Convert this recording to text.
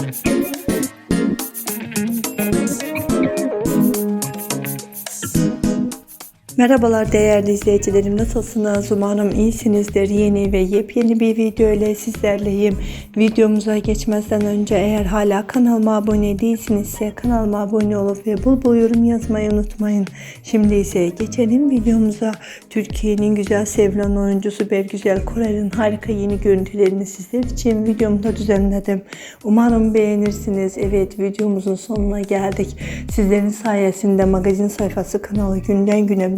Música Merhabalar değerli izleyicilerim nasılsınız? Umarım iyisinizdir. Yeni ve yepyeni bir video ile sizlerleyim. Videomuza geçmezden önce eğer hala kanalıma abone değilsinizse kanalıma abone olup ve bul bul yorum yazmayı unutmayın. Şimdi ise geçelim videomuza. Türkiye'nin güzel sevilen oyuncusu Bergüzel Koray'ın harika yeni görüntülerini sizler için videomda düzenledim. Umarım beğenirsiniz. Evet videomuzun sonuna geldik. Sizlerin sayesinde magazin sayfası kanalı günden güne